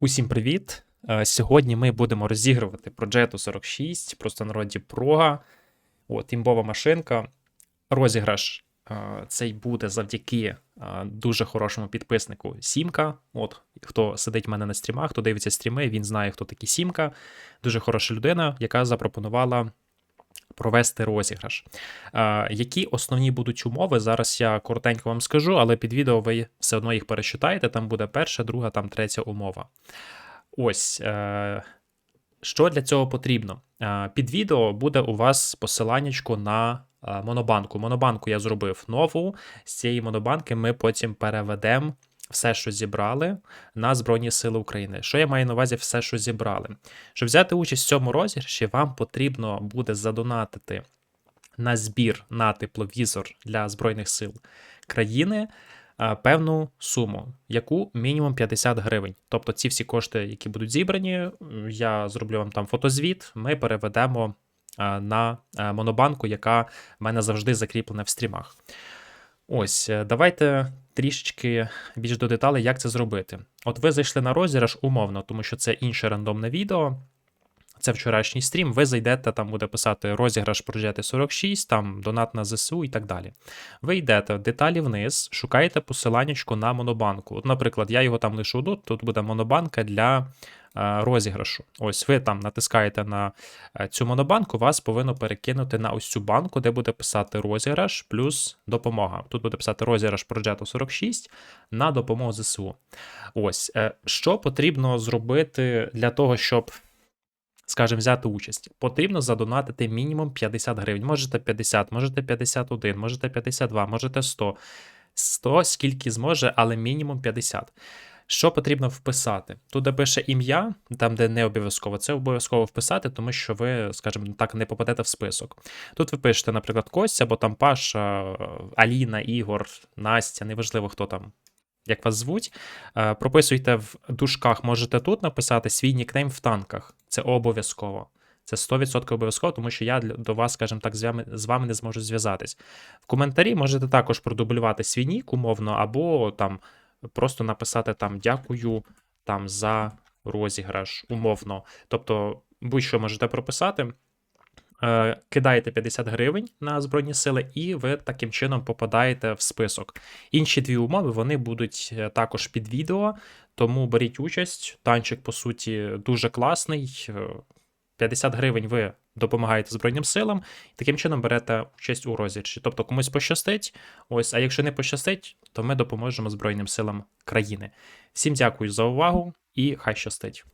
Усім привіт! Е, Сьогодні ми будемо розігрувати Progetto 46, просто народі Прога. От, імбова машинка. Розіграш е, цей буде завдяки е, дуже хорошому підписнику Сімка. От, хто сидить в мене на стрімах, хто дивиться стріми, він знає, хто такий Сімка. Дуже хороша людина, яка запропонувала провести розіграш. Е, Які основні будуть умови? Зараз я коротенько вам скажу, але під відео ви все одно їх перечитаєте. Там буде перша, друга, там третя умова. Ось. Е, що для цього потрібно? Е, Під відео буде у вас посиланнячко на монобанку. Монобанку я зробив нову. З цієї монобанки ми потім переведемо все, що зібрали, на Збройні Сили України. Що я маю на увазі все, що зібрали? Щоб взяти участь в цьому розіграші, вам потрібно буде задонатити на збір на тепловізор для Збройних сил країни певну суму, яку мінімум 50 гривень. Тобто ці всі кошти, які будуть зібрані, я зроблю вам там фотозвіт, ми переведемо на монобанку, яка в мене завжди закріплена в стрімах. Ось, е, давайте трішечки більш до деталей, як це зробити. От ви зайшли на розіграш умовно, тому що це інше рандомне відео. Це вчорашній стрім. Ви зайдете, там буде писати розіграш Progetto 46, там донат на ЗСУ і так далі. Ви йдете в деталі вниз, шукаєте посиланнячко на монобанку. От, наприклад, я його там лишу тут, тут буде монобанка для розіграшу. Ось ви там натискаєте на е, цю монобанку, вас повинно перекинути на ось цю банку, де буде писати розіграш плюс допомога. Тут буде писати розіграш Progetto 46 на допомогу ЗСУ. Ось, е, що потрібно зробити для того, щоб скажімо, взяти участь, потрібно задонатити мінімум 50 гривень. Можете 50, можете 51, можете 52, можете 100. 100 скільки зможе, але мінімум 50. Що потрібно вписати? Тут де пише ім'я, там, де не обов'язково, це обов'язково вписати, тому що ви, скажімо так, не попадете в список. Тут ви пишете, наприклад, Костя, або там Паша, Аліна, Ігор, Настя, неважливо, хто там як вас звуть. Е, Прописуйте в дужках, можете тут написати свій нікнейм в танках. Це обов'язково. Це 100% обов'язково, тому що я до вас, скажімо так, з вами не зможу зв'язатись. В коментарі можете також продублювати свій нік умовно, або там просто написати там дякую там за розіграш умовно. Тобто, будь-що можете прописати. Е, Кидаєте 50 гривень на Збройні сили, і ви таким чином попадаєте в список. Інші дві умови вони будуть е, також під відео, тому беріть участь. Танчик, по суті, дуже класний. Е, 50 гривень ви допомагаєте Збройним силам, і таким чином берете участь у розірші. Тобто комусь пощастить, ось, а якщо не пощастить, то ми допоможемо Збройним силам країни. Всім дякую за увагу і хай щастить.